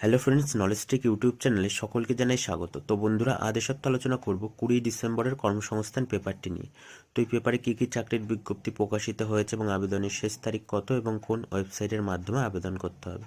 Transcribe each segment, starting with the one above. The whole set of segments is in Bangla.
হ্যালো ফ্রেন্ডস নলেজটেক ইউটিউব চ্যানেলে সকলকে জানাই স্বাগত। তো বন্ধুরা, আজ সপ্তাহ আলোচনা করব কুড়ি ডিসেম্বরের কর্মসংস্থান পেপারটি নিয়ে। তো এই পেপারে কী কী চাকরির বিজ্ঞপ্তি প্রকাশিত হয়েছে এবং আবেদনের শেষ তারিখ কত এবং কোন ওয়েবসাইটের মাধ্যমে আবেদন করতে হবে?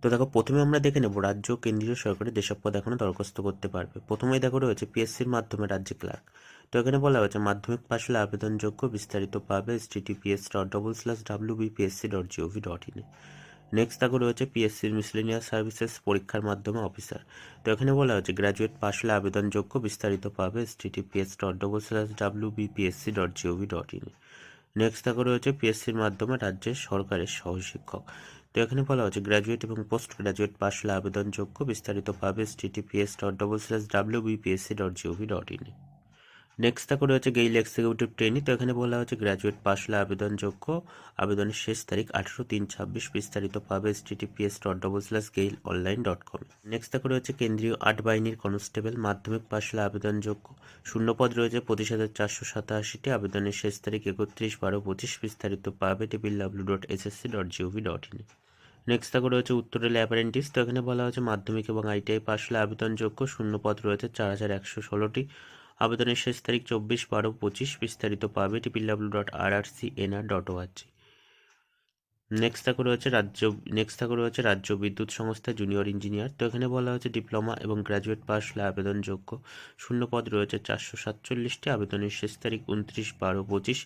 তো দেখো, প্রথমে আমরা দেখে নেব রাজ্য, কেন্দ্রীয় সরকারের যেসব পদ এখনও দরখাস্ত করতে পারবে। প্রথমেই দেখো রয়েছে পিএসসির মাধ্যমে রাজ্যে ক্লার্ক তো এখানে বলা হয়েছে, মাধ্যমিক পাশ হলে আবেদনযোগ্য বিস্তারিত পাবে https dot double slash W BPSC dot GOV dot ইনে নেক্সট দেখো রয়েছে পিএসসির মিসলেনিয়াস সার্ভিসেস পরীক্ষার মাধ্যমে অফিসার তো এখানে বলা হয়েছে গ্র্যাজুয়েট পাশ হলে আবেদনযোগ্য বিস্তারিত পাবে https dot double slash W BPSC dot GOV dot ইনে নেক্সট দেখো রয়েছে পিএসসির মাধ্যমে রাজ্যের সরকারের সহশিক্ষক। তো এখানে বলা হচ্ছে গ্র্যাজুয়েট এবং পোস্ট গ্র্যাজুয়েট পাস হলে আবেদনযোগ্য বিস্তারিত পাবে S dot double slash W BPSC dot GOV dot ইনে নেক্সট দেখো রয়েছে গেইল এক্সিকিউটিভ ট্রেনিং তো এখানে বলা হচ্ছে গ্র্যাজুয়েট পাশ হলে আবেদনযোগ্য। আবেদনের শেষ তারিখ আঠেরো তিন ছাব্বিশ বিস্তারিত পাবে https dot double slash GAIL online dot com next দেখো রয়েছে কেন্দ্রীয় আট বাহিনীর কনস্টেবল মাধ্যমিক পাশ হলে আবেদনযোগ্য। শূন্যপদ রয়েছে পঁচিশ হাজার চারশো সাতাশিটি, আবেদনের শেষ তারিখ একত্রিশ বারো পঁচিশ বিস্তারিত পাবে triple W dot S SSC dot GOV dot in next দেখো রয়েছে উত্তর রেল অ্যাপারেন্টিস তো এখানে বলা হয়েছে মাধ্যমিক এবং আইটিআই পাশ হলে আবেদনযোগ্য। শূন্যপদ রয়েছে চার হাজার একশো ষোলোটি। আবেদনের শেষ তারিখ চব্বিশ বারো পঁচিশ, বিস্তারিত পাবে triple W dot R R C NR dot ORG next থাকো রয়েছে রাজ্য নেক্সট থাকো রয়েছে রাজ্য বিদ্যুৎ সংস্থা জুনিয়র ইঞ্জিনিয়ার তো এখানে বলা হয়েছে ডিপ্লোমা এবং গ্র্যাজুয়েট পাস হলে আবেদনযোগ্য। শূন্য পদ রয়েছে চারশো সাতচল্লিশটি। আবেদনের শেষ তারিখ উনত্রিশ বারো পঁচিশ।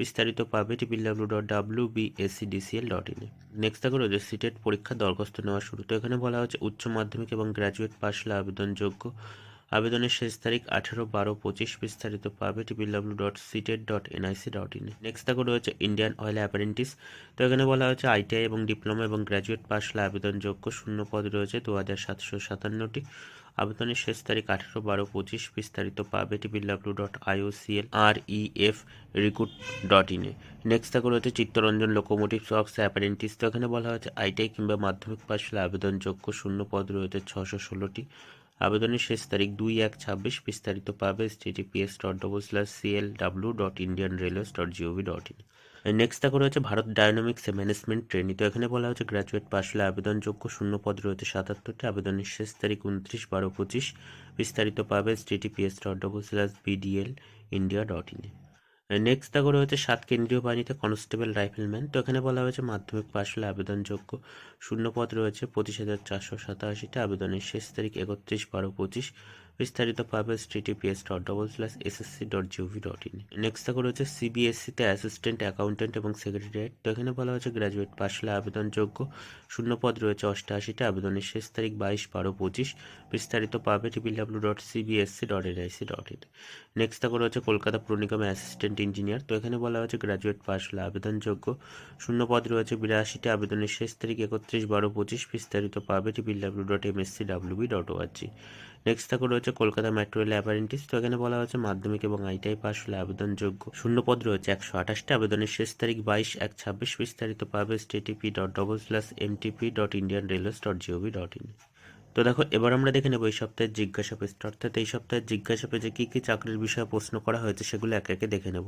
বিস্তারিত পাবে triple W dot W B SC DCL dot ইনে নেক্সট থাকো রয়েছে সিটেট পরীক্ষা দরখাস্ত নেওয়া শুরু। তো এখানে বলা হচ্ছে উচ্চ মাধ্যমিক এবং গ্র্যাজুয়েট পাস হলে আবেদনযোগ্য। আবেদনের শেষ তারিখ আঠেরো বারো পঁচিশ বিস্তারিত পাবে triple W dot CTET dot NIC dot in next থাকো রয়েছে ইন্ডিয়ান অয়েল অ্যাপারেন্টিস তো এখানে বলা হয়েছে আইটিআই এবং ডিপ্লোমা এবং গ্র্যাজুয়েট পাস হলে আবেদনযোগ্য শূন্য পদ রয়েছে দু হাজার সাতশো সাতান্নটি। আবেদনের শেষ তারিখ আঠেরো বারো পঁচিশ বিস্তারিত পাবে triple W dot IOCL R E F recruit dot ইনে নেক্সট থাকো রয়েছে চিত্তরঞ্জন লোকোমোটিভ সক্স অ্যাপারেন্টিস তো এখানে বলা হয়েছে আইটিআই কিংবা মাধ্যমিক পাস হলে আবেদনযোগ্য শূন্য পদ রয়েছে ছশো ষোলোটি। আবেদনের শেষ তারিখ দুই এক ছাব্বিশ, বিস্তারিত পাবে HTTPS dot double slash CL W dot Indian railways dot GOV dot in next দেখা রয়েছে ভারত ডায়নামিক্স ম্যানেজমেন্ট ট্রেনি তো এখানে বলা হচ্ছে গ্র্যাজুয়েট পাশ হলে আবেদনযোগ্য শূন্য পদ রয়েছে সাতাত্তরটি, আবেদনের শেষ তারিখ উনত্রিশ বারো পঁচিশ। বিস্তারিত পাবে HTTPS dot double slash BDL India dot in next দেখো রয়েছে সাত কেন্দ্রীয় বাহিনীতে কনস্টেবল রাইফেলম্যান তো এখানে বলা হয়েছে মাধ্যমিক পাশ হলে আবেদনযোগ্য শূন্য পদ রয়েছে পঁচিশ হাজার চারশো সাতাশিটা আবেদনের শেষ তারিখ একত্রিশ বারো পঁচিশ। বিস্তারিত পাবে TTPS dot double slash SSC dot GOV dot in next দেখো রয়েছে সিবিএসসিতে অ্যাসিস্ট্যান্ট অ্যাকাউন্টেন্ট এবং সেক্রেটারিয়েট তো এখানে বলা হয়েছে গ্র্যাজুয়েট পাশ হলে আবেদনযোগ্য। শূন্য পদ রয়েছে অষ্টআশিটা। আবেদনের শেষ তারিখ বাইশ বারো পঁচিশ। বিস্তারিত পাবে triple W dot CBSC dot NIC dot in next দেখো রয়েছে কলকাতা পুর নিগমে অ্যাসিস্ট্যান্ট ইঞ্জিনিয়ার তো এখানে বলা হয়েছে গ্র্যাজুয়েট পাশ হলে আবেদনযোগ্য। শূন্য পদ রয়েছে বিরাশিটি। আবেদনের শেষ তারিখ একত্রিশ বারো পঁচিশ। বিস্তারিত পাবে triple W dot MSC WB dot ORG next থাকো রয়েছে কলকাতা মেট্রো রেল অ্যাপারেন্টিস তো এখানে বলা হয়েছে মাধ্যমিক এবং আইটিআই পাস হলে আবেদনযোগ্য। শূন্যপদ রয়েছে একশো আঠাশটি। আবেদনের শেষ তারিখ বাইশ এক ছাব্বিশ। বিস্তারিত পাবে http dot double slash MTP dot Indian railways dot GOV dot in তো দেখো, এবার আমরা দেখে নেব এই সপ্তাহের জিজ্ঞাসা পেজটা। অর্থাৎ এই সপ্তাহের জিজ্ঞাসা পেজে কী কী চাকরির বিষয়ে প্রশ্ন করা হয়েছে সেগুলো একে একে দেখে নেব।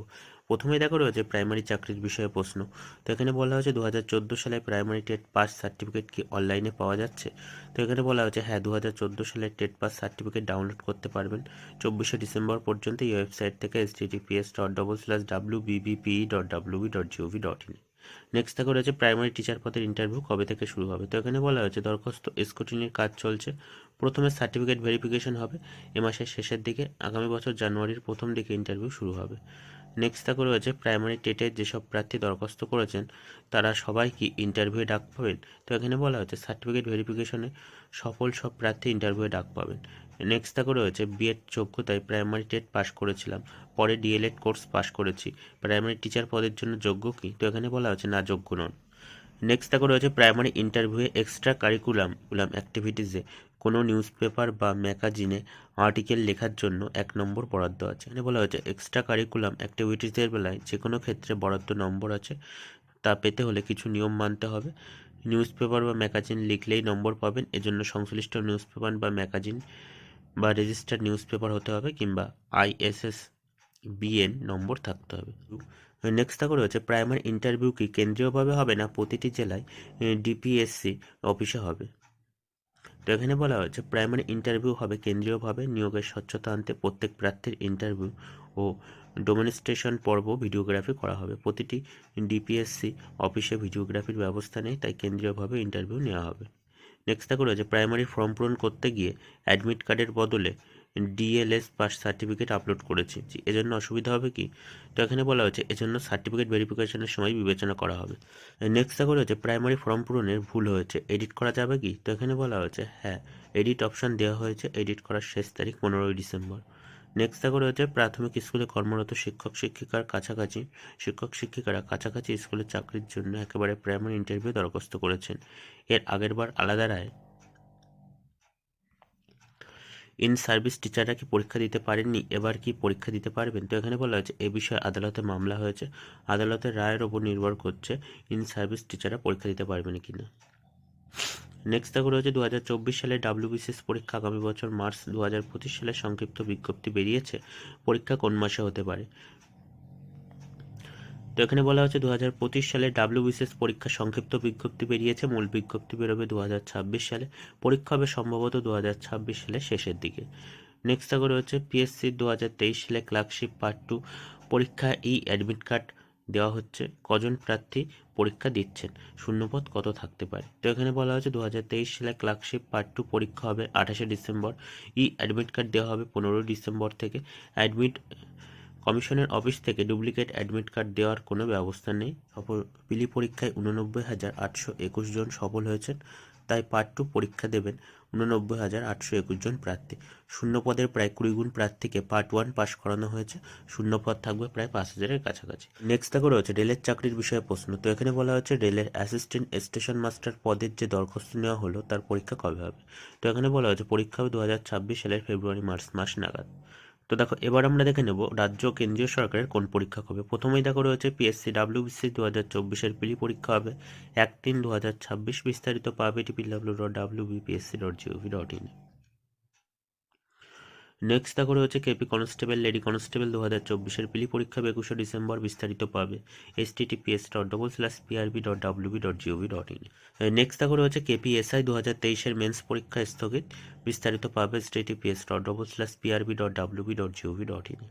প্রথমে দেখো রয়েছে প্রাইমারি চাকরির বিষয়ে প্রশ্ন। তো এখানে বলা হয়েছে দু হাজার চোদ্দ সালে প্রাইমারি টেট পাস সার্টিফিকেট কি অনলাইনে পাওয়া যাচ্ছে? তো এখানে বলা হয়েছে হ্যাঁ দু হাজার চোদ্দ সালের টেট পাস সার্টিফিকেট ডাউনলোড করতে পারবেন। চব্বিশে ডিসেম্বর পর্যন্ত এই ওয়েবসাইট থেকে S dot double slash W BBPE dot WB dot GOV dot in next থাকে রয়েছে প্রাইমারি টিচার পদের ইন্টারভিউ কবে থেকে শুরু হবে? তো এখানে বলা হয়েছে দরখাস্ত স্কুটিনির কাজ চলছে। প্রথমে সার্টিফিকেট ভেরিফিকেশন হবে। এ মাসের শেষের দিকে আগামী বছর জানুয়ারির প্রথম দিকে ইন্টারভিউ শুরু হবে। নেক্সট থাকে রয়েছে প্রাইমারি টেটের যেসব প্রার্থী দরখাস্ত করেছেন, তারা সবাই কি ইন্টারভিউ ডাক পাবেন? তো এখানে বলা হয়েছে সার্টিফিকেট ভেরিফিকেশনে সফল সব প্রার্থী ইন্টারভিউ ডাক পাবেন। নেক্সট থাকে রয়েছে বিএড যোগ্যতায় প্রাইমারি টেট পাস করেছিলাম। পরে ডিএলএড কোর্স পাস করেছি। প্রাইমারি টিচার পদের জন্য যোগ্য কি? তো এখানে বলা হয়েছে না, যোগ্য নন। নেক্সট দেখো রয়েছে প্রাইমারি ইন্টারভিউয়ে এক্সট্রা কারিকুলাম কুলাম অ্যাক্টিভিটিসে কোনো নিউজ পেপার বা ম্যাগাজিনে আর্টিকেল লেখার জন্য এক নম্বর বরাদ্দ আছে। এখানে বলা হয়েছে এক্সট্রা কারিকুলাম অ্যাক্টিভিটিসের বেলায় যে কোনো ক্ষেত্রে বরাদ্দ নম্বর আছে, তা পেতে হলে কিছু নিয়ম মানতে হবে। নিউজ পেপার বা ম্যাগাজিন লিখলেই নম্বর পাবেন, এজন্য সংশ্লিষ্ট নিউজ পেপার বা ম্যাগাজিন বা রেজিস্টার্ড নিউজ পেপার হতে হবে কিংবা আইএসএস বিএন নম্বর থাকতে হবে। নেক্সট থাকো রয়েছে প্রাইমারি ইন্টারভিউ কি কেন্দ্রীয়ভাবে হবে না প্রতিটি জেলায় ডিপিএসসি অফিসে হবে? তো এখানে বলা হয়েছে প্রাইমারি ইন্টারভিউ হবে কেন্দ্রীয়ভাবে, নিয়োগের স্বচ্ছতা আনতে প্রত্যেক প্রার্থীর ইন্টারভিউ ও ডোমিনিস্ট্রেশন পর্ব ভিডিওগ্রাফি করা হবে। প্রতিটি ডিপিএসসি অফিসে ভিডিওগ্রাফির ব্যবস্থা নেই, তাই কেন্দ্রীয়ভাবে ইন্টারভিউ নেওয়া হবে। নেক্সট দেখো রয়েছে প্রাইমারি ফর্ম পূরণ করতে গিয়ে অ্যাডমিট কার্ডের বদলে ডিএলএস পাস সার্টিফিকেট আপলোড করেছি। এজন্য অসুবিধা হবে কি? তো এখানে বলা হয়েছে, এজন্য সার্টিফিকেট ভেরিফিকেশনের সময় বিবেচনা করা হবে। নেক্সট দেখো রয়েছে প্রাইমারি ফর্ম পূরণের ভুল হয়েছে এডিট করা যাবে কি? তো এখানে বলা হয়েছে হ্যাঁ এডিট অপশান দেওয়া হয়েছে এডিট করার শেষ তারিখ পনেরোই ডিসেম্বর। নেক্সট থাকো রয়েছে প্রাথমিক স্কুলে কর্মরত শিক্ষক, শিক্ষিকার কাছাকাছি, শিক্ষক, শিক্ষিকারা কাছাকাছি স্কুলে চাকরির জন্য একেবারে প্রাইমারি ইন্টারভিউ দরখাস্ত করেছেন। এর আগের বার আলাদা রায়। ইন সার্ভিস টিচাররা কি পরীক্ষা দিতে পারেননি? এবার কি পরীক্ষা দিতে পারবেন? তো এখানে বলা হয়েছে, এ বিষয়ে আদালতে মামলা হয়েছে। আদালতের রায়ের ওপর নির্ভর করছে ইন সার্ভিস টিচাররা পরীক্ষা দিতে পারবেন কি না নেক্সট দেখো রয়েছে দু হাজার চব্বিশ সালে ডাব্লিউবিসিএস পরীক্ষা আগামী বছর মার্চ দু হাজার পঁচিশ সালে সংক্ষিপ্ত বিজ্ঞপ্তি বেরিয়েছে। পরীক্ষা কোন মাসে হতে পারে? তো এখানে বলা হচ্ছে দু হাজার পঁচিশ সালে ডাব্লিউবিসিএস পরীক্ষা সংক্ষিপ্ত বিজ্ঞপ্তি বেরিয়েছে। মূল বিজ্ঞপ্তি বেরোবে দু হাজার ছাব্বিশ সালে। পরীক্ষা হবে সম্ভবত দু হাজার ছাব্বিশ সালে শেষের দিকে। নেক্সট থাকো রয়েছে পিএসসি দু হাজার তেইশ সালে ক্লার্কশিপ পার্ট টু পরীক্ষা ই অ্যাডমিট কার্ড দেওয়া হচ্ছে। কজন প্রার্থী পরীক্ষা দিচ্ছেন? শূন্যপদ কত থাকতে পারে? তো এখানে বলা হয়েছে দু হাজার তেইশ সালে ক্লার্কশিপ পার্ট টু পরীক্ষা হবে আঠাশে ডিসেম্বর। ই অ্যাডমিট কার্ড দেওয়া হবে পনেরোই ডিসেম্বর থেকে। অ্যাডমিট কমিশনের অফিস থেকে ডুপ্লিকেট অ্যাডমিট কার্ড দেওয়ার কোনো ব্যবস্থা নেই। সফল পিলি পরীক্ষায় উননব্বই হাজার আটশো একুশ জন সফল হয়েছেন, তাই পার্ট টু পরীক্ষা দেবেন। উননব্বই হাজার আটশো একুশ জন প্রার্থী। শূন্য পদের প্রায় কুড়ি গুণ প্রার্থীকে পার্ট ওয়ান পাস করানো হয়েছে। শূন্য পদ থাকবে প্রায় পাঁচ হাজারের কাছাকাছি। নেক্সট দেখো রয়েছে রেলের চাকরির বিষয়ে প্রশ্ন। তো এখানে বলা হয়েছে রেলের অ্যাসিস্ট্যান্ট স্টেশন মাস্টার পদের যে দরখাস্ত নেওয়া হলো তার পরীক্ষা কবে হবে? তো এখানে বলা হয়েছে পরীক্ষা হবে দু হাজার ছাব্বিশ সালের ফেব্রুয়ারি, মার্চ মাস নাগাদ। তো দেখো, এবার আমরা দেখে নেব রাজ্য কেন্দ্রীয় সরকারের কোন পরীক্ষা হবে প্রথমেই দেখো রয়েছে পিএসসি ডাব্লিউবিসি দু হাজার চব্বিশের পিলি পরীক্ষা হবে। এক তিন দু হাজার ছাব্বিশ বিস্তারিত পাবে triple W dot W BPSC dot GOV dot in next দেখো রয়েছে কেপি কনস্টেবল লেডি কনস্টেবল দু হাজার চব্বিশের পিলি পরীক্ষা একুশে ডিসেম্বর বিস্তারিত পাবে। Https dot double slash PRB dot WB dot GOV dot in next দেখো রয়েছে কেপিএসআই দু হাজার তেইশের মেন্স পরীক্ষা স্থগিত। বিস্তারিত পাবে https dot double slash PRB dot WB dot GOV dot in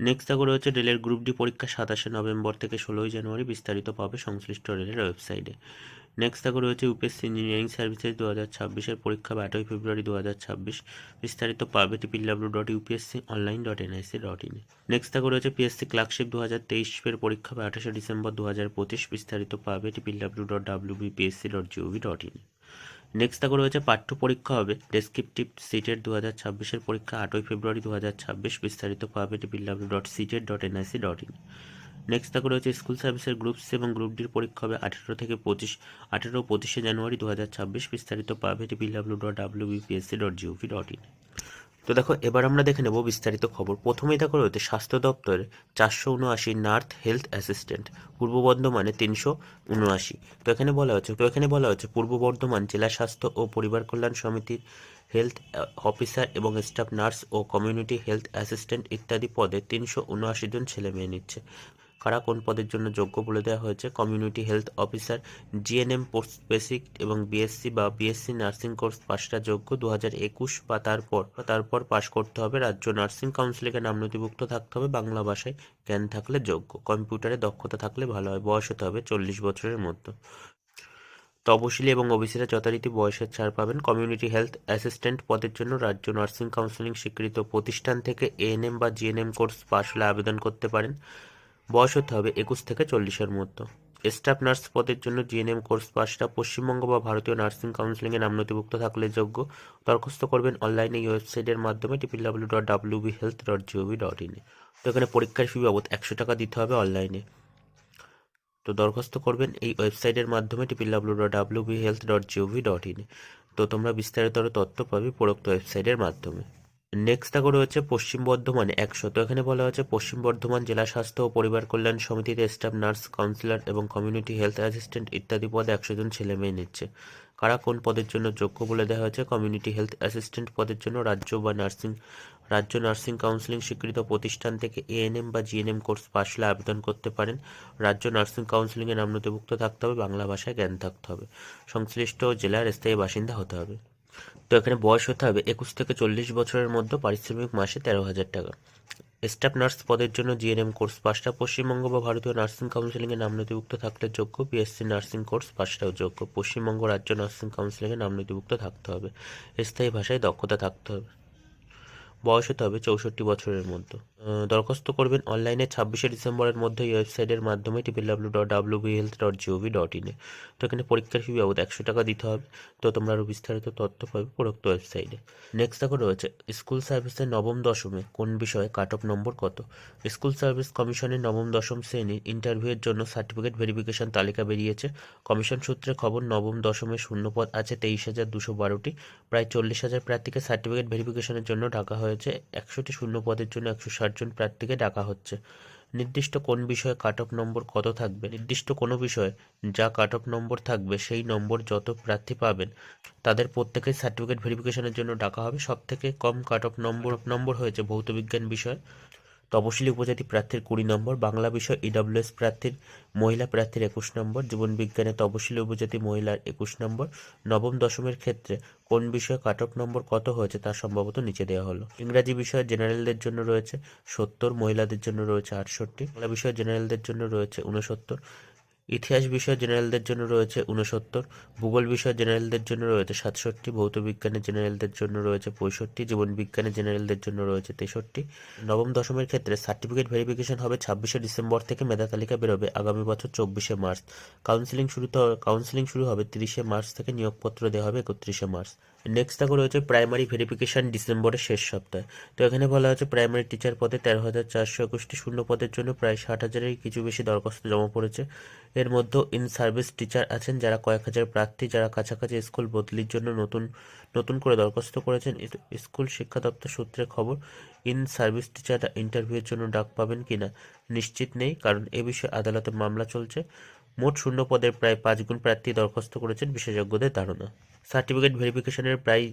next দেখো রয়েছে রেলের গ্রুপ ডি পরীক্ষা সাতাশে নভেম্বর থেকে ষোলোই জানুয়ারি বিস্তারিত পাবে সংশ্লিষ্ট রেলের ওয়েবসাইটে নেক্সট দেখো রয়েছে ইউপিএসসি ইঞ্জিনিয়ারিং সার্ভিসেস দু হাজার ছাব্বিশের পরীক্ষা আটই ফেব্রুয়ারি দু হাজার ছাব্বিশ। বিস্তারিত পাবে triple W dot UPSC online dot NIC dot in next দেখো রয়েছে পিএসসি ক্লার্কশিপ দু হাজার তেইশের পরীক্ষা আঠাশে ডিসেম্বর দু হাজার পঁচিশ। বিস্তারিত পাবে triple W dot W BPSC dot GOV dot in next দেখো রয়েছে পাঠ্য পরীক্ষা হবে। ডেসক্রিপটিভ সিটের দু হাজার ছাব্বিশের পরীক্ষা আটই ফেব্রুয়ারি দু হাজার ছাব্বিশ। বিস্তারিত পাবে triple W dot CTET dot NIC dot in next দেখো রয়েছে স্কুল সার্ভিসের গ্রুপ সি এবং গ্রুপ ডির পরীক্ষা হবে আঠেরো থেকে পঁচিশ, আঠেরো পঁচিশে জানুয়ারি দু হাজার ছাব্বিশ বিস্তারিত পাবে triple W dot W BPSC dot GOV dot in তো দেখো, এবার আমরা দেখে নেব বিস্তারিত খবর। প্রথমেই দেখো রয়েছে, স্বাস্থ্য দপ্তরে চারশো উনআশি নার্থ হেলথ অ্যাসিস্ট্যান্ট, পূর্ব বর্ধমানে তিনশো উনআশি। তো এখানে বলা হচ্ছে, তো এখানে বলা হচ্ছে, পূর্ব বর্ধমান জেলা স্বাস্থ্য ও পরিবার কল্যাণ সমিতির হেলথ অফিসার এবং স্টাফ নার্স ও কমিউনিটি হেলথ অ্যাসিস্ট্যান্ট ইত্যাদি পদে তিনশো উনআশি জন ছেলে মেয়ে নিচ্ছে। কারা কোন পদের জন্য যোগ্য বলে দেওয়া হয়েছে? Community health officer GNM post basic এবং বিএসসি বা বিএসসি নার্সিং কোর্স পাশটা যোগ্য দু হাজার একুশ বা তারপর তারপর পাশ করতে হবে। রাজ্য নার্সিং কাউন্সিলে নাম নথিভুক্ত থাকতে হবে। বাংলা ভাষায় জ্ঞান থাকলে যোগ্য। কম্পিউটারে দক্ষতা থাকলে ভালো হয়। বয়স হতে হবে চল্লিশ বছরের মধ্যে। তপশিলি এবং ওবিসিরা যথারীতি বয়সের ছাড় পাবেন। কমিউনিটি হেলথ অ্যাসিস্ট্যান্ট পদের জন্য রাজ্য নার্সিং কাউন্সিলিং স্বীকৃত প্রতিষ্ঠান থেকে এএনএম বা জিএনএম কোর্স পাশ হলে আবেদন করতে পারেন। বয়স হতে হবে একুশ থেকে চল্লিশের মতো স্টাফ নার্স পদের জন্য জিএনএম কোর্স পাশটা পশ্চিমবঙ্গ বা ভারতীয় নার্সিং কাউন্সিলিংয়ে নাম নথিভুক্ত থাকলে যোগ্য। দরখাস্ত করবেন অনলাইনে এই ওয়েবসাইটের মাধ্যমে triple W dot W B health dot GOV dot ইনে তো এখানে পরীক্ষার ফি বাবদ একশো টাকা দিতে হবে অনলাইনে। তো দরখাস্ত করবেন এই ওয়েবসাইটের মাধ্যমে triple W dot W B health dot GOV dot in তো তোমরা বিস্তারিত তথ্য পাবে উপরোক্ত ওয়েবসাইটের মাধ্যমে। নেক্সট দেখো রয়েছে পশ্চিম বর্ধমানে একশো। তো এখানে বলা হচ্ছে পশ্চিম বর্ধমান জেলা স্বাস্থ্য ও পরিবার কল্যাণ সমিতিতে স্টাফ নার্স কাউন্সিলর এবং কমিউনিটি হেলথ অ্যাসিস্ট্যান্ট ইত্যাদি পদে একশো জন ছেলে মেয়ে নিচ্ছে। কারা কোন পদের জন্য যোগ্য বলে দেওয়া হয়েছে? কমিউনিটি হেলথ অ্যাসিস্ট্যান্ট পদের জন্য রাজ্য বা নার্সিং রাজ্য নার্সিং কাউন্সিলিং স্বীকৃত প্রতিষ্ঠান থেকে এএনএম বা জিএনএম কোর্স পাশ হলে আবেদন করতে পারেন। রাজ্য নার্সিং কাউন্সিলিংয়ে নাম নথিভুক্ত থাকতে হবে, বাংলা ভাষায় জ্ঞান থাকতে হবে। সংশ্লিষ্ট জেলার স্থায়ী বাসিন্দা হতে হবে। তো এখানে বয়স হতে হবে একুশ থেকে চল্লিশ বছরের মধ্যে পারিশ্রমিক মাসে তেরো হাজার টাকা। স্টাফ নার্স পদের জন্য জিএনএম কোর্স পাঁচটা, পশ্চিমবঙ্গ বা ভারতীয় নার্সিং কাউন্সিলিংয়ে নাম নথিভুক্ত থাকলে যোগ্য বিএসসি নার্সিং কোর্স পাঁচটাও যোগ্য, পশ্চিমবঙ্গ রাজ্য নার্সিং কাউন্সিলিংয়ে নাম নথিভুক্ত থাকতে হবে। স্থায়ী ভাষায় দক্ষতা থাকতে হবে। বয়স হতে হবে চৌষট্টি বছরের মধ্যে। দরখাস্ত করবেন অনলাইনে ছাব্বিশে ডিসেম্বরের মধ্যে এই ওয়েবসাইটের মাধ্যমে triple W dot W B health dot GOV dot ইনে তো এখানে পরীক্ষার ফি বাবদ একশো টাকা দিতে হবে। তো তোমরা আরও বিস্তারিত তথ্য পাবে উপরোক্ত ওয়েবসাইটে। নেক্সট দেখো রয়েছে, স্কুল সার্ভিসের নবম, দশমে কোন বিষয়ে কাট অফ নম্বর কত? স্কুল সার্ভিস কমিশনের নবম, দশম শ্রেণির ইন্টারভিউয়ের জন্য সার্টিফিকেট ভেরিফিকেশন তালিকা বেরিয়েছে। কমিশন সূত্রে খবর নবম, দশমে শূন্যপদ আছে তেইশ হাজার দুশো বারোটি। প্রায় চল্লিশ হাজার প্রার্থীকে সার্টিফিকেট ভেরিফিকেশনের জন্য ঢাকা হয়েছে। একশোটি শূন্য পদের জন্য একশো ষাট জন প্রার্থীকে ডাকা হচ্ছে। নির্দিষ্ট কোন বিষয়ে কাট অফ নম্বর কত থাকবে? নির্দিষ্ট কোনো বিষয়ে যা কাট অফ নম্বর থাকবে সেই নম্বর যত প্রার্থী পাবেন, তাদের প্রত্যেকের সার্টিফিকেট ভেরিফিকেশনের জন্য ডাকা হবে। সব থেকে কম কাট অফ নম্বর নম্বর হয়েছে ভৌত বিজ্ঞান বিষয়। তপশিলি উপজাতি প্রার্থীর কুড়ি নম্বর, বাংলা বিষয় ইডব্লিউএস প্রার্থীর মহিলা প্রার্থীর একুশ নম্বর, জীবন বিজ্ঞানে তপশিলি উপজাতি মহিলার একুশ নম্বর, নবম, দশমের ক্ষেত্রে কোন বিষয়ে কাট অফ নম্বর কত হয়েছে তা সম্ভবত নিচে দেওয়া হলো। ইংরাজি বিষয়ে জেনারেলদের জন্য রয়েছে সত্তর, মহিলাদের জন্য রয়েছে আটষট্টি, বাংলা বিষয়ে জেনারেলদের জন্য রয়েছে উনসত্তর ইতিহাস বিষয় জেনারেলদের জন্য রয়েছে উনসত্তর ভূগোল বিষয় জেনারেলদের জন্য রয়েছে সাতষট্টি, ভৌত বিজ্ঞানের জেনারেলদের জন্য রয়েছে পঁয়ষট্টি, জীবন বিজ্ঞানের জেনারেলদের জন্য রয়েছে তেষট্টি। নবম দশমের ক্ষেত্রে সার্টিফিকেট ভেরিফিকেশন হবে ছাব্বিশে ডিসেম্বর থেকে মেধা তালিকা বেরোবে আগামী বছর চব্বিশে মার্চ। কাউন্সিলিং শুরু কাউন্সিলিং শুরু হবে তিরিশে মার্চ থেকে নিয়োগপত্র দেওয়া হবে একত্রিশে মার্চ। নেক্সট দেখো রয়েছে প্রাইমারি ভেরিফিকেশন ডিসেম্বরের শেষ সপ্তাহে। তো এখানে বলা হচ্ছে প্রাইমারি টিচার পদে তেরো হাজার চারশো একুশটি শূন্য পদের জন্য প্রায় ষাট হাজারের কিছু বেশি দরখাস্ত জমা পড়েছে। এর মধ্যে ইন সার্ভিস টিচার আছেন যারা কয়েক হাজার প্রার্থী, যারা কাছাকাছি স্কুল বদলির জন্য নতুন নতুন করে দরখাস্ত করেছেন। স্কুল শিক্ষা দপ্তর সূত্রে খবর ইন সার্ভিস টিচাররা ইন্টারভিউয়ের জন্য ডাক পাবেন কিনা নিশ্চিত নেই, কারণ এ বিষয়ে আদালতে মামলা চলছে। মোট শূন্য পদের প্রায় পাঁচগুণ প্রার্থী দরখাস্ত করেছেন বিশেষজ্ঞদের ধারণা। সার্টিফিকেট ভেরিফিকেশনের প্রায়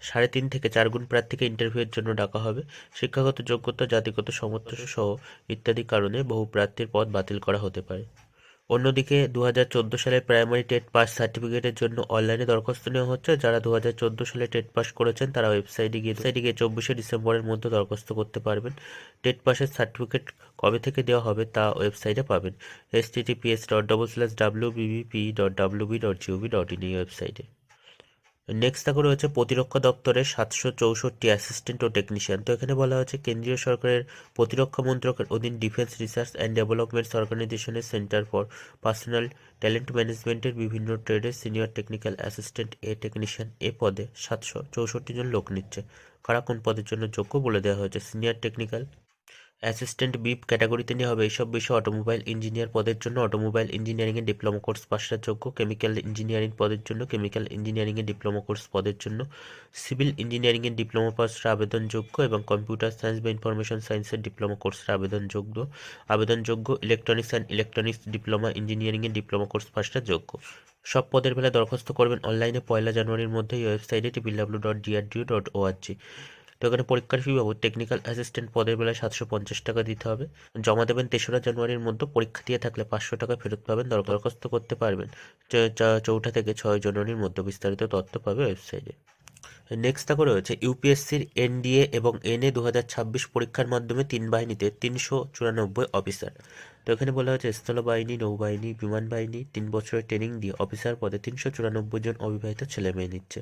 সাড়ে তিন থেকে চার গুণ প্রার্থীকে ইন্টারভিউয়ের জন্য ডাকা হবে, শিক্ষাগত যোগ্যতা, জাতিগত সমর্থন সহ ইত্যাদি কারণে বহু প্রার্থীর পদ বাতিল করা হতে পারে। অন্যদিকে দু হাজার চোদ্দ সালে প্রাইমারি টেট পাস সার্টিফিকেটের জন্য অনলাইনে দরখাস্ত নেওয়া হচ্ছে। যারা দু হাজার চোদ্দ সালে টেট পাস করেছেন, তারা ওয়েবসাইটে গিয়ে ওয়েবসাইটে গিয়ে চব্বিশে ডিসেম্বরের মধ্যে দরখাস্ত করতে পারবেন। টেট পাসের সার্টিফিকেট কবে থেকে দেওয়া হবে তা ওয়েবসাইটে পাবেন। Https dot double slash W BBP dot W B dot GOV dot in এই ওয়েবসাইটে। নেক্সট দেখো রয়েছে প্রতিরক্ষা দপ্তরের সাতশো চৌষট্টি অ্যাসিস্ট্যান্ট ও টেকনিশিয়ান তো এখানে বলা হয়েছে কেন্দ্রীয় সরকারের প্রতিরক্ষা মন্ত্রকের অধীন ডিফেন্স রিসার্চ অ্যান্ড ডেভেলপমেন্টস অর্গানাইজেশনের সেন্টার ফর পার্সোনাল ট্যালেন্ট ম্যানেজমেন্টের বিভিন্ন ট্রেডের senior technical assistant A technician A পদে সাতশো চৌষট্টি জন লোক নিচ্ছে। কারা কোন পদের জন্য যোগ্য বলে দেওয়া হয়েছে? সিনিয়র টেকনিক্যাল অ্যাসিস্ট্যান্ট বিপ ক্যাটাগরিতে নেওয়া হবে। এইসব বিষয়ে অটোমোবাইল ইঞ্জিনিয়ার পদের জন্য অটোমোবাইল ইঞ্জিনিয়ারিংয়ে ডিপ্লোমা কোর্স পাশটা যোগ্য কেমিক্যাল ইঞ্জিনিয়ারিং পদের জন্য কেমিক্যাল ইঞ্জিনিয়ারিংয়ে ডিপ্লোমা কোর্স পদের জন্য, সিভিল ইঞ্জিনিয়ারিংয়ের ডিপ্লোমা পাসরা আবেদনযোগ্য এবং কম্পিউটার সায়েন্স বা ইনফরমেশন সায়েন্সের ডিপ্লোমা কোর্সরা আবেদনযোগ্য আবেদনযোগ্য ইলেকট্রনিক্স অ্যান্ড ইলেকট্রনিক্স ডিপ্লোমা ইঞ্জিনিয়ারিংয়ের ডিপ্লোমা কোর্স পাশটা যোগ্য সব পদের বেলা দরখাস্ত করবেন অনলাইনে পয়লা জানুয়ারির মধ্যে ওয়েবসাইটে triple W dot DRDO dot ORG তো এখানে পরীক্ষার ফি বাবদ টেকনিক্যাল অ্যাসিস্ট্যান্ট পদের বেলায় সাতশো পঞ্চাশ টাকা দিতে হবে। জমা দেবেন তেসরা জানুয়ারির মধ্যে পরীক্ষা দিয়ে থাকলে পাঁচশো টাকা ফেরত পাবেন, দর- দরখাস্ত করতে পারবেন। চৌঠা থেকে ছয় জানুয়ারির মধ্যে বিস্তারিত তথ্য পাবে ওয়েবসাইটে নেক্সট দেখো রয়েছে ইউপিএসসির এনডিএ এবং এনএ দু হাজার ছাব্বিশ পরীক্ষার মাধ্যমে তিন বাহিনীতে তিনশো চুরানব্বই অফিসার তো এখানে বলা হয়েছে স্থলবাহিনী, নৌবাহিনী বিমান বাহিনী তিন বছরের ট্রেনিং দিয়ে অফিসার পদে তিনশো চুরানব্বই জন অবিবাহিত ছেলে মেয়ে নিচ্ছে।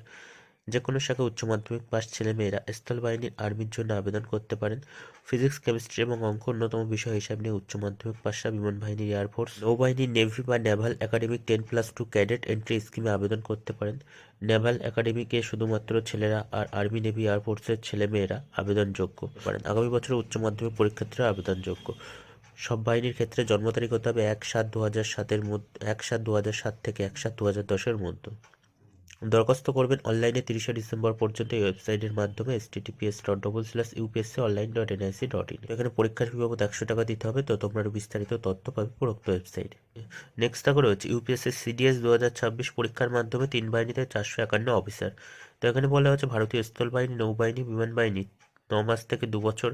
যে কোনো শাখায় উচ্চ মাধ্যমিক পাস ছেলেমেয়েরা স্থল বাহিনীর আর্মির জন্য আবেদন করতে পারেন। ফিজিক্স, কেমিস্ট্রি এবং অঙ্ক অন্যতম বিষয় হিসাব নিয়ে উচ্চ মাধ্যমিক পাশরা বিমান বাহিনীর এয়ারফোর্স নৌবাহিনী নেভি বা naval academic ten plus two cadet entry স্কিমে আবেদন করতে পারেন। নেভাল একাডেমিকে শুধুমাত্র ছেলেরা আর আর্মি, নেভি এয়ারফোর্সের ছেলেমেয়েরা আবেদনযোগ্য পারেন। আগামী বছর উচ্চ মাধ্যমিক পরীক্ষার্থীরা আবেদনযোগ্য। সব বাহিনীর ক্ষেত্রে জন্ম তারিখ হতে হবে এক সাত দু হাজার সাতের মধ্যে এক সাত দু হাজার সাত থেকে এক সাত দু হাজার দশের মধ্যে। দরখাস্ত করবেন অনলাইনে তিরিশে ডিসেম্বর পর্যন্ত এই ওয়েবসাইটের মাধ্যমে HTTPS dot double slash UPSC online dot NIC dot in এখানে পরীক্ষার ফি বাবদ একশো টাকা দিতে হবে, তো তোমরা বিস্তারিত তথ্য পাবে উপরোক্ত ওয়েবসাইটে। নেক্সট তারপরে হচ্ছে ইউপিএসসি সিডিএস দু হাজার ছাব্বিশ পরীক্ষার মাধ্যমে তিন বাহিনীতে চারশো একান্ন অফিসার তো এখানে বলা হচ্ছে ভারতীয় স্থল বাহিনী, নৌবাহিনী, বিমান বাহিনী ন মাস থেকে দু বছর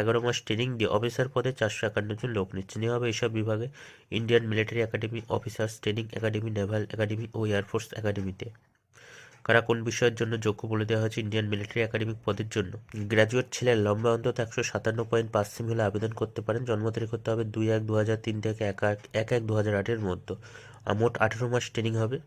এগারো মাস ট্রেনিং দিয়ে অফিসার পদে চারশো একান্ন জন লোক নিচ্ছে। নেওয়া হবে এইসব বিভাগে Indian military academy officers training academy naval academy ও এয়ারফোর্স একাডেমিতে কারা কোন বিষয়ের জন্য যোগ্য বলে দেওয়া হয়েছে ইন্ডিয়ান মিলিটারি একাডেমিক পদের জন্য? গ্র্যাজুয়েট ছিলেন লম্বা অন্তত একশো সাতান্ন পয়েন্ট পাঁচ সিম হলে আবেদন করতে পারেন। জন্ম তারিখ করতে হবে দুই এক দু হাজার তিন থেকে এক এক এক দু হাজার আটের মধ্যে। মোট আঠেরো মাস ট্রেনিং হবে।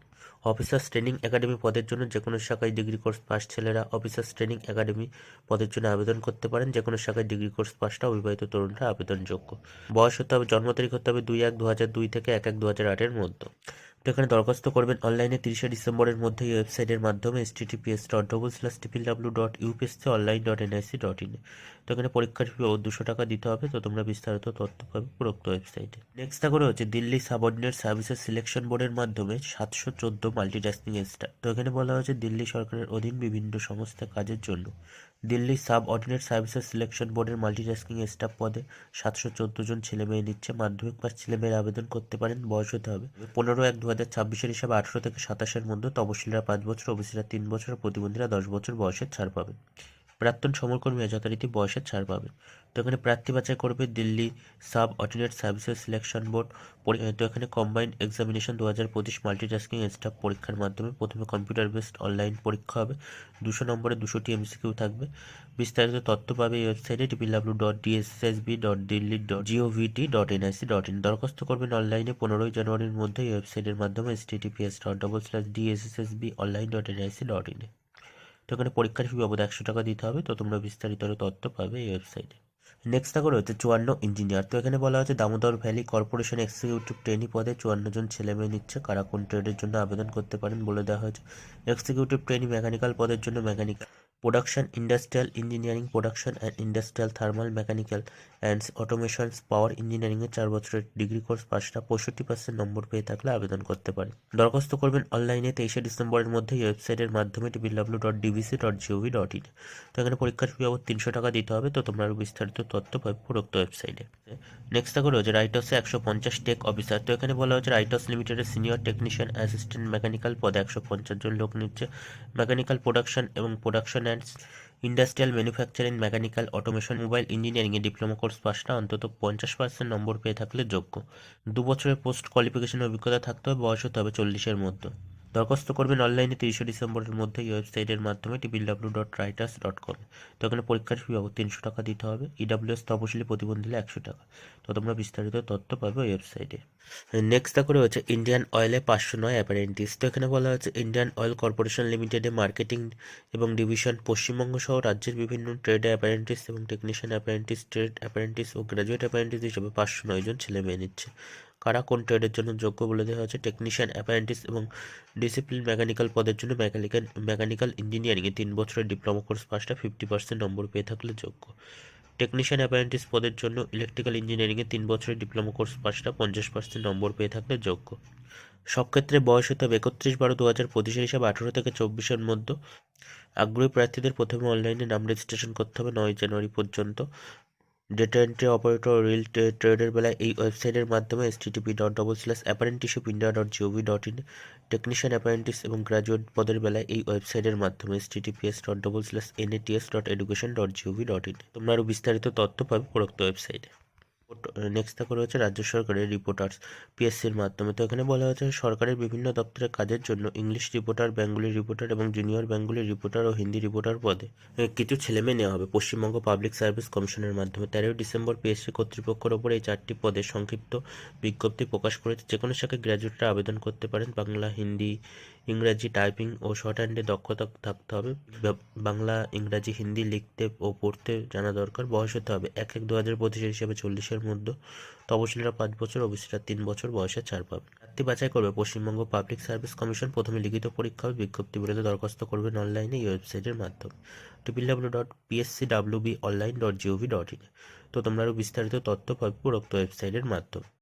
অফিসার্স ট্রেনিং একাডেমি পদের জন্য যে কোনো শাখায় ডিগ্রি কোর্স পাস ছেলেরা অফিসার্স ট্রেনিং একাডেমি পদের জন্য আবেদন করতে পারেন। যে কোনো শাখায় ডিগ্রি কোর্স পাসটা অবিবাহিত তরুণরা আবেদনযোগ্য। বয়স হতে হবে জন্ম তারিখ হতে হবে দুই এক দু হাজার দুই থেকে এক এক দু হাজার আটের মধ্যে। তো এখানে দরখাস্ত করবেন অনলাইনে তিরিশে ডিসেম্বরের মধ্যে এই ওয়েবসাইটের মাধ্যমে HTTPS dot double slash triple W dot UPSC online dot NIC dot in তো এখানে পরীক্ষার ফি দুশো টাকা দিতে হবে, তো তোমরা বিস্তারিত তথ্য পাবে উপরোক্ত ওয়েবসাইটে নেক্সট করে হচ্ছে দিল্লি সাবঅর্ডিনেট সার্ভিসেস সিলেকশন বোর্ডের মাধ্যমে সাতশো চোদ্দ মাল্টিটাস্কিং স্টার তো এখানে বলা হয়েছে দিল্লি সরকারের অধীন বিভিন্ন সংস্থা কাজের জন্য। Delhi subordinate services selection বোর্ডের মাল্টিটাস্কিং স্টাফ পদে সাতশো চোদ্দ জন ছেলে মেয়ে নিচ্ছে। মাধ্যমিক পাস ছেলে মেয়ের আবেদন করতে পারেন, বয়স হতে হবে। পনেরো এক দু হাজার ছাব্বিশের হিসাবে আঠারো থেকে সাতাশের মধ্যে তবশিলরা পাঁচ বছর, ওবিসিরা তিন বছর, প্রতিবন্ধীরা দশ বছর বয়সের ছাড় পাবেন। প্রাক্তন সমরকর্মী যথারীতি বয়সের ছাড় পাবে। তো এখানে প্রার্থী বাছাই করবে Delhi subordinate services selection board. তো এখানে কম্বাইন্ড এক্সামিনেশন দু হাজার পঁচিশ মাল্টিটাস্কিং স্টাফ পরীক্ষার মাধ্যমে প্রথমে কম্পিউটার বেসড অনলাইন পরীক্ষা হবে। দুশো নম্বরে দুশোটি এমসিকিউ থাকবে। বিস্তারিত তথ্য পাবে এই ওয়েবসাইটে triple W dot DSSB dot Delhi dot GOVT dot NIC dot in দরখাস্ত করবেন অনলাইনে পনেরোই জানুয়ারির মধ্যে এই ওয়েবসাইটের মাধ্যমে HTTPS dot double slash DSSB online dot NIC dot ইনে তো এখানে পরীক্ষার ফি বাবদ একশো টাকা দিতে হবে, তো তোমরা বিস্তারিত তথ্য পাবে এই ওয়েবসাইটে নেক্সট থাকা রয়েছে চুয়ান্ন ইঞ্জিনিয়ার তো এখানে বলা হচ্ছে Damodar valley corporation executive trainee পদে চুয়ান্ন জন ছেলে মেয়ে নিচ্ছে, কারা কোন ট্রেডের জন্য আবেদন করতে পারেন বলে দেওয়া হয়েছে। এক্সিকিউটিভ ট্রেনি মেকানিক্যাল পদের জন্য mechanical production industrial engineering production and industrial thermal mechanical and automations power ইঞ্জিনিয়ারিংয়ের চার বছরের ডিগ্রি কোর্স পাসটা পঁয়ষট্টি পার্সেন্ট নম্বর পেয়ে থাকলে আবেদন করতে পারে দরখাস্ত করবেন অনলাইনে তেইশে ডিসেম্বরের মধ্যে এই ওয়েবসাইটের মাধ্যমে triple W dot DBC dot GOV dot in তো এখানে পরীক্ষার ফি বাবদ তিনশো টাকা দিতে হবে, তো তোমরা আরও বিস্তারিত তথ্য পাবে উপরোক্ত ওয়েবসাইটে নেক্সট থাকলে হচ্ছে রাইটসে একশো পঞ্চাশ টেক অফিসার তো এখানে বলা হচ্ছে রাইটস লিমিটেডের সিনিয়র টেকনিশিয়ান অ্যাসিস্ট্যান্ট মেকানিক্যাল পদে একশো পঞ্চাশ জন লোক নিচ্ছে। মেকানিক্যাল প্রোডাকশন এবং production and industrial manufacturing mechanical automation mobile ইঞ্জিনিয়ারিংয়ে ডিপ্লোমা কোর্স পাসটা অন্তত পঞ্চাশ পার্সেন্ট নম্বর পেয়ে থাকলে যোগ্য। দু বছরের পোস্ট কোয়ালিফিকেশন অভিজ্ঞতা থাকতে হবে, বয়স হতে হবে চল্লিশের মধ্যে। দরখাস্ত করবেন অনলাইনে তিরিশে ডিসেম্বরের মধ্যে এই ওয়েবসাইটের মাধ্যমে triple W dot writers dot com তো এখানে পরীক্ষার ফি বাবদ তিনশো টাকা দিতে হবে। ইডাব্লিউএস তপশিলি প্রতিবন্ধী হলে একশো টাকা। তো তোমরা বিস্তারিত তথ্য পাবে ওই ওয়েবসাইটে। নেক্সট করে হচ্ছে ইন্ডিয়ান অয়েলে পাঁচশো নয় অ্যাপারেন্টিস তো এখানে বলা হচ্ছে ইন্ডিয়ান অয়েল কর্পোরেশন লিমিটেডে মার্কেটিং এবং ডিভিশন পশ্চিমবঙ্গ সহ রাজ্যের বিভিন্ন ট্রেড অ্যাপারেন্টিস এবং টেকনিশিয়ান অ্যাপারেন্টিস ট্রেড অ্যাপারেন্টিস ও গ্র্যাজুয়েট অ্যাপারেন্টিস হিসেবে পাঁচশো নয় জন ছেলে মেয়ে নিচ্ছে। কারা কোন ট্রেডের জন্য যোগ্য বলে দেওয়া হয়েছে? টেকনিশিয়ান, অ্যাপারেন্টিস এবং ডিসিপ্লিন মেকানিক্যাল পদের জন্য মেকানিক্যাল মেকানিক্যাল ইঞ্জিনিয়ারিংয়ে তিন বছরের ডিপ্লোমা কোর্স পাসটা ফিফটি পার্সেন্ট নম্বর পেয়ে থাকলে যোগ্য। টেকনিশিয়ান, অ্যাপারেন্টিস পদের জন্য ইলেকট্রিক্যাল ইঞ্জিনিয়ারিংয়ে তিন বছরের ডিপ্লোমা কোর্স পাসটা পঞ্চাশ পার্সেন্ট নম্বর পেয়ে থাকলে যোগ্য। সব ক্ষেত্রে বয়স হতে হবে একত্রিশ বারো দু হাজার পঁচিশের হিসাবে আঠেরো থেকে চব্বিশের মধ্যে। আগ্রহী প্রার্থীদের প্রথমে অনলাইনে নাম রেজিস্ট্রেশন করতে হবে নয় জানুয়ারি পর্যন্ত। ডেটা এন্ট্রি অপারেটর রিল ট্রেডের বেলায় এই ওয়েবসাইটের মাধ্যমে HTTP dot double slash apprenticeship India dot GOV dot in technician apprentice এবং গ্র্যাজুয়েট পদের বেলায় এই ওয়েবসাইটের মাধ্যমে HTTPS dot double slash NATS dot education dot GOV dot in তোমরা আরও বিস্তারিত তথ্য পাবে উপরোক্ত ওয়েবসাইটে। নেক্সট থাকা রয়েছে রাজ্য সরকারের রিপোর্টার্স পিএসসির মাধ্যমে। তো এখানে বলা হয়েছে সরকারের বিভিন্ন দপ্তরের কাজের জন্য ইংলিশ রিপোর্টার বেঙ্গলি রিপোর্টার এবং জুনিয়র বেঙ্গলি রিপোর্টার ও হিন্দি রিপোর্টার পদে কিছু ছেলেমেয়ে নেওয়া হবে। পশ্চিমবঙ্গ পাবলিক সার্ভিস কমিশনের মাধ্যমে তেরোই ডিসেম্বর পিএসসি কর্তৃপক্ষের ওপর এই চারটি পদে সংক্ষিপ্ত বিজ্ঞপ্তি প্রকাশ করেছে। যে কোনো শাখায় গ্র্যাজুয়েটরা আবেদন করতে পারেন বাংলা, হিন্দি ইংরাজি টাইপিং ও শর্ট হ্যান্ডে দক্ষতা থাকতে হবে। বাংলা, ইংরাজি, হিন্দি লিখতে ও পড়তে জানা দরকার, বয়স হতে হবে। এক এক দু হাজার পঁচিশের হিসাবে চল্লিশের মধ্যে তপশিলীরা পাঁচ বছর ওবিসিরা তিন বছর বয়সে ছাড় পাবে। প্রার্থী বাছাই করবে পশ্চিমবঙ্গ পাবলিক সার্ভিস কমিশন। প্রথমে লিখিত পরীক্ষা বিজ্ঞপ্তি বিরোধে দরখাস্ত করবেন অনলাইনে এই ওয়েবসাইটের মাধ্যমে। Triple W dot PSC W B online dot GOV dot in তো তো তোমরা আরও বিস্তারিত তথ্য পাবে উপরোক্ত ওয়েবসাইটের মাধ্যমে।